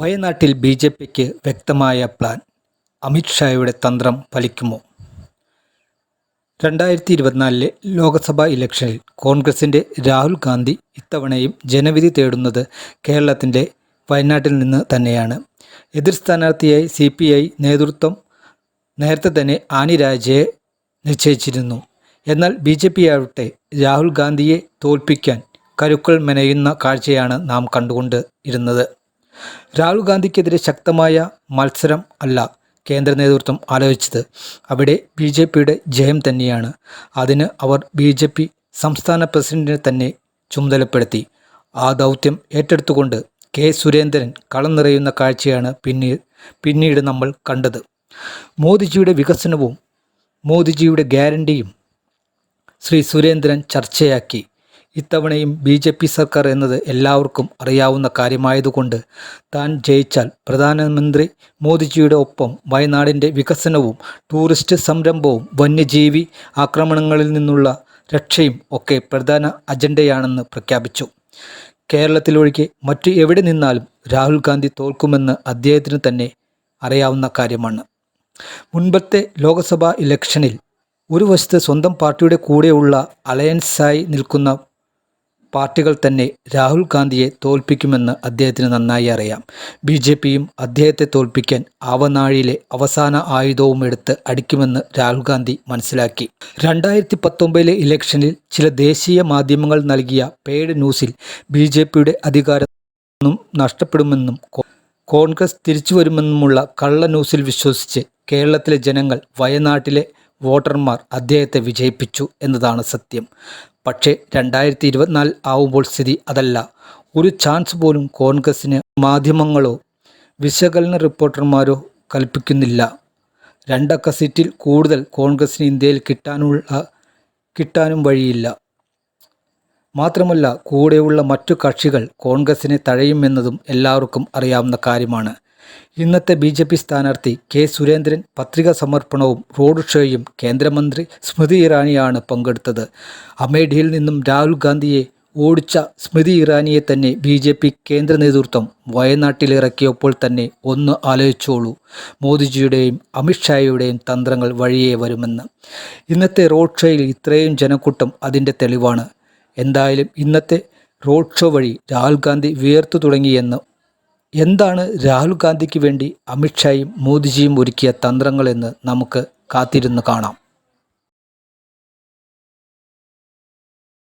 വയനാട്ടിൽ B J പിക്ക് വ്യക്തമായ plan. അമിത്ഷായുടെ തന്ത്രം ഫലിക്കുമോ? രണ്ടായിരത്തി ഇരുപത്തിനാലിലെ ലോക്സഭാ ഇലക്ഷനിൽ കോൺഗ്രസിന്റെ രാഹുൽ ഗാന്ധി ഇത്തവണയും ജനവിധി തേടുന്നത് കേരളത്തിന്റെ വയനാട്ടിൽ നിന്ന് തന്നെയാണ്. എതിർ സ്ഥാനാർത്ഥിയായി സി പി ഐ നേതൃത്വം നേരത്തെ തന്നെ ആനി രാജയെ നിശ്ചയിച്ചിരുന്നു. എന്നാൽ ബി ജെ പി ആവട്ടെ രാഹുൽ ഗാന്ധിയെ തോൽപ്പിക്കാൻ കരുക്കൾ മെനയുന്ന കാഴ്ചയാണ് നാം കണ്ടുകൊണ്ട് ഇരുന്നത് രാഹുൽ ഗാന്ധിക്കെതിരെ ശക്തമായ മത്സരം അല്ല കേന്ദ്ര നേതൃത്വം ആലോചിച്ചത്. അവിടെ ബി ജെ പിയുടെ ജയം തന്നെയാണ്. അതിന് അവർ ബി ജെ പി സംസ്ഥാന പ്രസിഡന്റിനെ തന്നെ ചുമതലപ്പെടുത്തി. ആ ദൗത്യം ഏറ്റെടുത്തുകൊണ്ട് കെ സുരേന്ദ്രൻ കളം നിറയുന്ന കാഴ്ചയാണ് പിന്നീട് പിന്നീട് നമ്മൾ കണ്ടത്. മോദിജിയുടെ വികസനവും മോദിജിയുടെ ഗ്യാരണ്ടിയും ശ്രീ സുരേന്ദ്രൻ ചർച്ചയാക്കി. ഇത്തവണയും ബി ജെ പി സർക്കാർ എന്നത് എല്ലാവർക്കും അറിയാവുന്ന കാര്യമായതുകൊണ്ട് താൻ ജയിച്ചാൽ പ്രധാനമന്ത്രി മോദിജിയുടെ ഒപ്പം വയനാടിന്റെ വികസനവും ടൂറിസ്റ്റ് സംരംഭവും വന്യജീവി ആക്രമണങ്ങളിൽ നിന്നുള്ള രക്ഷയും ഒക്കെ പ്രധാന അജണ്ടയാണെന്ന് പ്രഖ്യാപിച്ചു. കേരളത്തിലൊഴികെ മറ്റു എവിടെ നിന്നാലും രാഹുൽ ഗാന്ധി തോൽക്കുമെന്ന് അദ്ദേഹത്തിന് തന്നെ അറിയാവുന്ന കാര്യമാണ്. മുൻപത്തെ ലോക്സഭാ ഇലക്ഷനിൽ ഒരു വശത്ത് സ്വന്തം പാർട്ടിയുടെ കൂടെയുള്ള അലയൻസായി നിൽക്കുന്ന പാർട്ടികൾ തന്നെ രാഹുൽ ഗാന്ധിയെ തോൽപ്പിക്കുമെന്ന് അദ്ദേഹത്തിന് നന്നായി അറിയാം. ബി ജെ പിയും അദ്ദേഹത്തെ തോൽപ്പിക്കാൻ ആവനാഴിയിലെ അവസാന ആയുധവും എടുത്ത് അടിക്കുമെന്ന് രാഹുൽ ഗാന്ധി മനസ്സിലാക്കി. രണ്ടായിരത്തി പത്തൊമ്പതിലെ ഇലക്ഷനിൽ ചില ദേശീയ മാധ്യമങ്ങൾ നൽകിയ പെയ്ഡ് ന്യൂസിൽ ബി ജെ പിയുടെ അധികാരം നഷ്ടപ്പെടുമെന്നും കോൺഗ്രസ് തിരിച്ചു വരുമെന്നുമുള്ള കള്ള ന്യൂസിൽ വിശ്വസിച്ച് കേരളത്തിലെ ജനങ്ങൾ വയനാട്ടിലെ വോട്ടർമാർ അദ്ദേഹത്തെ വിജയിപ്പിച്ചു എന്നതാണ് സത്യം. പക്ഷേ രണ്ടായിരത്തി ഇരുപത്തിനാല് ആവുമ്പോൾ സ്ഥിതി അതല്ല. ഒരു ചാൻസ് പോലും കോൺഗ്രസിന് മാധ്യമങ്ങളോ വിശകലന റിപ്പോർട്ടർമാരോ കൽപ്പിക്കുന്നില്ല. രണ്ടക്ക സീറ്റിൽ കൂടുതൽ കോൺഗ്രസിന് ഇന്ത്യയിൽ കിട്ടാനുള്ള കിട്ടാനും വഴിയില്ല. മാത്രമല്ല കൂടെയുള്ള മറ്റു കക്ഷികൾ കോൺഗ്രസിനെ തഴയുമെന്നതും എല്ലാവർക്കും അറിയാവുന്ന കാര്യമാണ്. ഇന്നത്തെ ബി ജെ പി സ്ഥാനാർത്ഥി കെ സുരേന്ദ്രൻ പത്രിക സമർപ്പണവും റോഡ് ഷോയും കേന്ദ്രമന്ത്രി സ്മൃതി ഇറാനിയാണ് പങ്കെടുത്തത്. അമേഠിയിൽ നിന്നും രാഹുൽ ഗാന്ധിയെ ഓടിച്ച സ്മൃതി ഇറാനിയെ തന്നെ ബി ജെ പി കേന്ദ്ര നേതൃത്വം വയനാട്ടിലിറക്കിയപ്പോൾ തന്നെ ഒന്ന് ആലോചിച്ചോളൂ. മോദിജിയുടെയും അമിത്ഷായുടെയും തന്ത്രങ്ങൾ വഴിയേ വരുമെന്ന്. ഇന്നത്തെ റോഡ് ഷോയിൽ ഇത്രയും ജനക്കൂട്ടം അതിന്റെ തെളിവാണ്. എന്തായാലും ഇന്നത്തെ റോഡ് ഷോ വഴി രാഹുൽ ഗാന്ധി വിയർത്തു തുടങ്ങിയെന്ന് എന്താണ് രാഹുൽ ഗാന്ധിക്ക് വേണ്ടി അമിത്ഷായും മോദിജിയും ഒരുക്കിയ തന്ത്രങ്ങളെന്ന് നമുക്ക് കാത്തിരുന്ന് കാണാം.